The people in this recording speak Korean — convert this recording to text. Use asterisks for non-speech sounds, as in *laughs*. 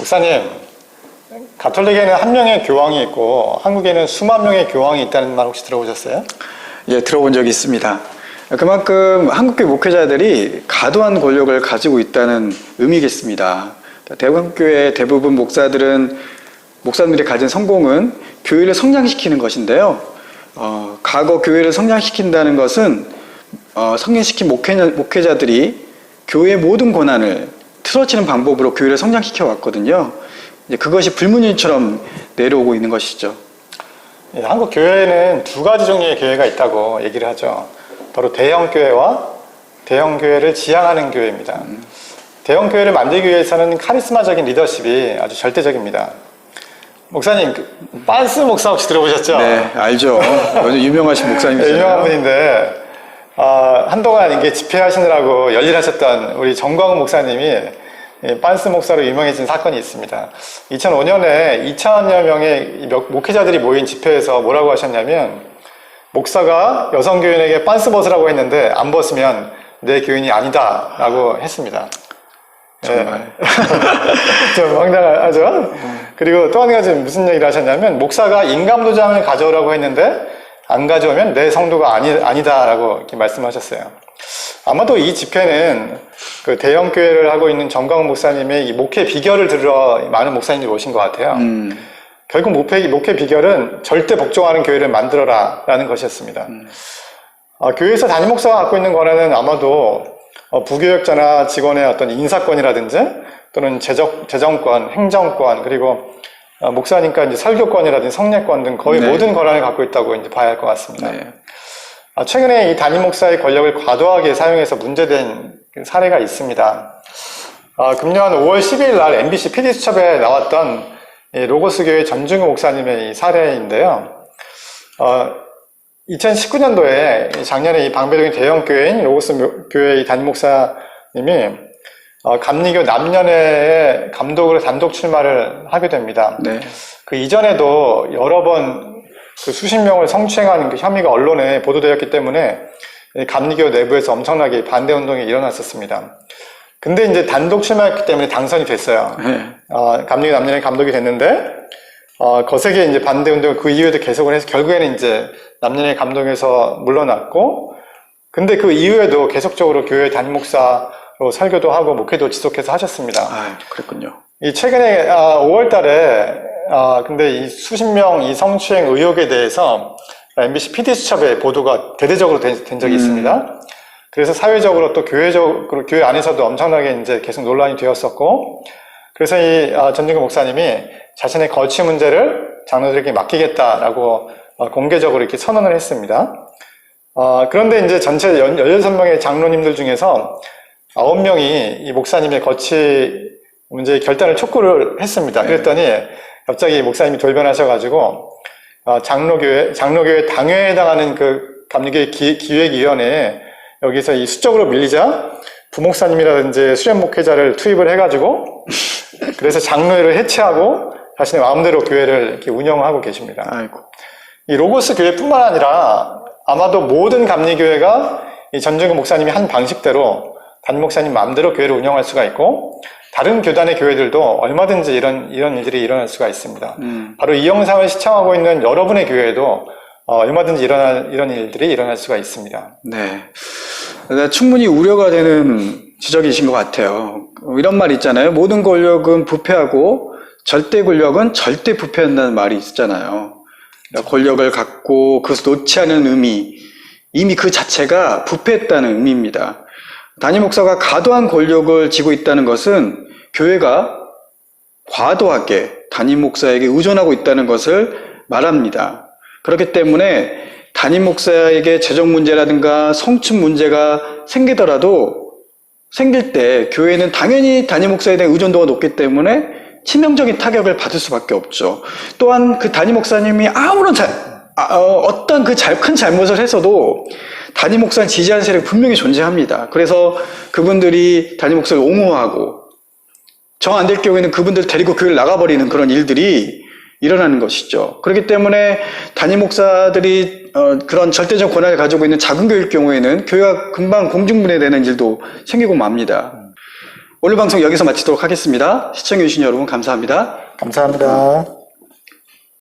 목사님, 가톨릭에는 한 명의 교황이 있고 한국에는 수만 명의 교황이 있다는 말 혹시 들어보셨어요? 예, 들어본 적이 있습니다. 그만큼 한국교 목회자들이 과도한 권력을 가지고 있다는 의미겠습니다. 대한교회 대부분 목사들은 목사들이 가진 성공은 교회를 성장시키는 것인데요. 어, 과거 교회를 성장시킨다는 것은 어, 성장시킨 목회자, 목회자들이 교회의 모든 권한을 틀어치는 방법으로 교회를 성장시켜 왔거든요. 이제 그것이 불문율처럼 내려오고 있는 것이죠. 예, 한국 교회에는 두 가지 종류의 교회가 있다고 얘기를 하죠. 바로 대형 교회와 대형 교회를 지향하는 교회입니다. 대형 교회를 만들기 위해서는 카리스마적인 리더십이 아주 절대적입니다. 목사님, 그 빤스 목사 혹시 들어보셨죠? 네, 알죠. 아주 유명하신 네, 목사님이잖아요. 유명한 분인데 아, 한동안 이게 집회하시느라고 열일하셨던 우리 정광훈 목사님이 이 빤스 목사로 유명해진 사건이 있습니다. 2005년에 2천여 명의 목- 목회자들이 모인 집회에서 뭐라고 하셨냐면 목사가 여성 교인에게 빤스 벗으라고 했는데 안 벗으면 내 교인이 아니다라고 했습니다. 정말. *laughs* 좀 황당하죠? 그리고 또 한 가지 무슨 얘기를 하셨냐면, 목사가 인감도장을 가져오라고 했는데, 안 가져오면 내 성도가 아니, 아니다라고 이렇게 말씀하셨어요. 아마도 이 집회는 그 대형 교회를 하고 있는 정광훈 목사님의 이 목회 비결을 들으러 많은 목사님들이 오신 것 같아요. 음, 결국 목회, 목회 비결은 절대 복종하는 교회를 만들어라 라는 것이었습니다. 어, 교회에서 담임 목사가 갖고 있는 권한은 아마도 어, 부교역자나 직원의 어떤 인사권이라든지 또는 재정, 재정권, 행정권 그리고 어, 목사니까 이제 설교권이라든지 성례권 등 거의 네. 모든 권한을 갖고 있다고 이제 봐야 할 것 같습니다. 네. 아, 최근에 이 담임 목사의 권력을 과도하게 사용해서 문제된 그 사례가 있습니다. 아, 금년 5월 12일 날 MBC PD수첩에 나왔던 이 로고스 교회 전중우 목사님의 이 사례인데요. 어, 2019년도에 작년에 이 방배동의 대형 교회인 로고스 묘- 교회 이 담임 목사님이 어, 감리교 남녀의 감독으로 단독 출마를 하게 됩니다. 네. 그 이전에도 여러 번 그 수십 명을 성추행하는 그 혐의가 언론에 보도되었기 때문에 이 감리교 내부에서 엄청나게 반대 운동이 일어났었습니다. 근데 이제 단독 출마했기 때문에 당선이 됐어요. 네. 어, 감리교 남녀의 감독이 됐는데 어, 거세게 이제 반대 운동을 그 이후에도 계속을 해서 결국에는 이제 남녀의 감독에서 물러났고 근데 그 이후에도 계속적으로 교회 담임 목사로 설교도 하고 목회도 지속해서 하셨습니다. 아, 그랬군요. 이 최근에 5월 달에 아, 근데 이 수십 명 이 성추행 의혹에 대해서 MBC PD 수첩에 보도가 대대적으로 된, 된 적이 음. 있습니다. 그래서 사회적으로 또 교회적으로 교회 안에서도 엄청나게 이제 계속 논란이 되었었고 그래서 이 아, 전진구 목사님이 자신의 거취 문제를 장로들에게 맡기겠다라고 어, 공개적으로 이렇게 선언을 했습니다. 어, 그런데 이제 전체 16명의 장로님들 중에서 9명이 이 목사님의 거취 문제의 결단을 촉구를 했습니다. 네. 그랬더니 갑자기 목사님이 돌변하셔가지고 어, 장로교회 장로교회 당회에 해당하는 그 감리교회 기, 기획위원회에 여기서 이 수적으로 밀리자 부목사님이라든지 수련 목회자를 투입을 해가지고 그래서 장로회를 해체하고 자신의 마음대로 교회를 이렇게 운영하고 계십니다. 아이고. 이 로고스 교회뿐만 아니라 아마도 모든 감리교회가 이 전중근 목사님이 한 방식대로 담임 목사님 마음대로 교회를 운영할 수가 있고 다른 교단의 교회들도 얼마든지 이런 이런 일들이 일어날 수가 있습니다. 음, 바로 이 영상을 시청하고 있는 여러분의 교회에도 어, 얼마든지 일어날 이런 일들이 일어날 수가 있습니다. 네. 네, 충분히 우려가 되는 지적이신 것 같아요. 이런 말 있잖아요. 모든 권력은 부패하고 절대 권력은 절대 부패한다는 말이 있잖아요. 그러니까 권력을 갖고 그것을 놓지 않은 의미, 이미 그 자체가 부패했다는 의미입니다. 담임 목사가 과도한 권력을 쥐고 있다는 것은 교회가 과도하게 담임 목사에게 의존하고 있다는 것을 말합니다. 그렇기 때문에 담임 목사에게 재정 문제라든가 성춘 문제가 생기더라도 생길 때 교회는 당연히 담임 목사에 대한 의존도가 높기 때문에 치명적인 타격을 받을 수밖에 없죠. 또한 그 담임 목사님이 아무런 잘, 아, 어, 떤그 큰 잘못을 해서도 담임 목사를 지지하는 세력이 분명히 존재합니다. 그래서 그분들이 담임 목사를 옹호하고 정 안 될 경우에는 그분들 데리고 교회를 나가버리는 그런 일들이 일어나는 것이죠. 그렇기 때문에 담임 목사들이 어, 그런 절대적 권한을 가지고 있는 작은 교회일 경우에는 교회가 금방 공중분해되는 일도 생기고 맙니다. 오늘 방송 여기서 마치도록 하겠습니다. 시청해주신 여러분 감사합니다. 감사합니다.